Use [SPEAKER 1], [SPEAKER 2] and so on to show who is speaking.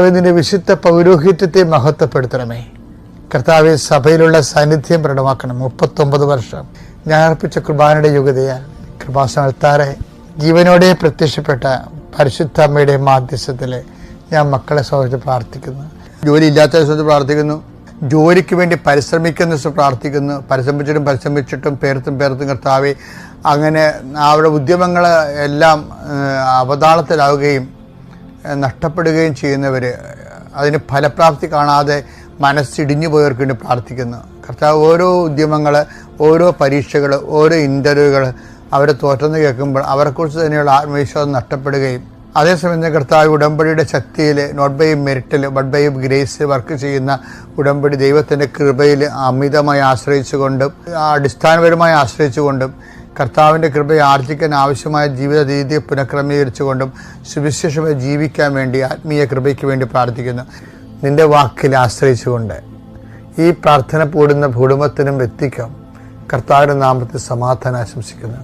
[SPEAKER 1] അതിന്റെ വിശുദ്ധ പൗരോഹിത്യത്തെ മഹത്വപ്പെടുത്തണമേ. കർത്താവ് സഭയിലുള്ള സാന്നിധ്യം പ്രകടമാക്കണം. മുപ്പത്തൊമ്പത് വർഷം ഞാൻ അർപ്പിച്ച കുർബാനയുടെ യുഗതയാൽ കൃപാസനത്താറെ ജീവനോടെ പ്രത്യക്ഷപ്പെട്ട പരിശുദ്ധ അമ്മയുടെ മാധ്യസ്ഥത്തിൽ ഞാൻ മക്കളെ സൗഹൃദം പ്രാർത്ഥിക്കുന്നു. ജോലി ഇല്ലാത്ത ദിവസത്തിൽ പ്രാർത്ഥിക്കുന്നു. ജോലിക്ക് വേണ്ടി പരിശ്രമിക്കുന്ന പ്രാർത്ഥിക്കുന്നു. പരിശ്രമിച്ചിട്ടും പരിശ്രമിച്ചിട്ടും പേർത്തും പേർത്തും കർത്താവെ അങ്ങനെ അവരുടെ ഉദ്യമങ്ങൾ എല്ലാം അവതാളത്തിലാവുകയും നഷ്ടപ്പെടുകയും ചെയ്യുന്നവർ അതിന് ഫലപ്രാപ്തി കാണാതെ മനസ്സിടിഞ്ഞു പോയവർക്ക് വേണ്ടി പ്രാർത്ഥിക്കുന്നു. കർത്താവ് ഓരോ ഉദ്യമങ്ങൾ ഓരോ പരീക്ഷകൾ ഓരോ ഇന്റർവ്യൂകൾ അവരെ തോറ്റെന്ന് കേൾക്കുമ്പോൾ അവരെക്കുറിച്ച് തന്നെയുള്ള ആത്മവിശ്വാസം നഷ്ടപ്പെടുകയും അതേസമയം തന്നെ കർത്താവ് ഉടമ്പടിയുടെ ശക്തിയിൽ നോട്ട് ബൈ മെറിറ്റിൽ ബട്ട് ബൈ ഗ്രേസ് വർക്ക് ചെയ്യുന്ന ഉടമ്പടി ദൈവത്തിന്റെ കൃപയിൽ അമിതമായി ആശ്രയിച്ചുകൊണ്ടും അടിസ്ഥാനപരമായി ആശ്രയിച്ചുകൊണ്ടും കർത്താവിന്റെ കൃപയെ ആർജിക്കാൻ ആവശ്യമായ ജീവിത രീതിയെ പുനഃക്രമീകരിച്ചുകൊണ്ടും സുവിശേഷമായി ജീവിക്കാൻ വേണ്ടി ആത്മീയ കൃപയ്ക്ക് വേണ്ടി പ്രാർത്ഥിക്കുന്നു. നിന്റെ വാക്കിൽ ആശ്രയിച്ചുകൊണ്ട് ഈ പ്രാർത്ഥന കൂടുന്ന കുടുംബത്തിനും വ്യക്തിക്കും കർത്താവിന്റെ നാമത്തിൽ സമാധാനം ആശംസിക്കുന്നു.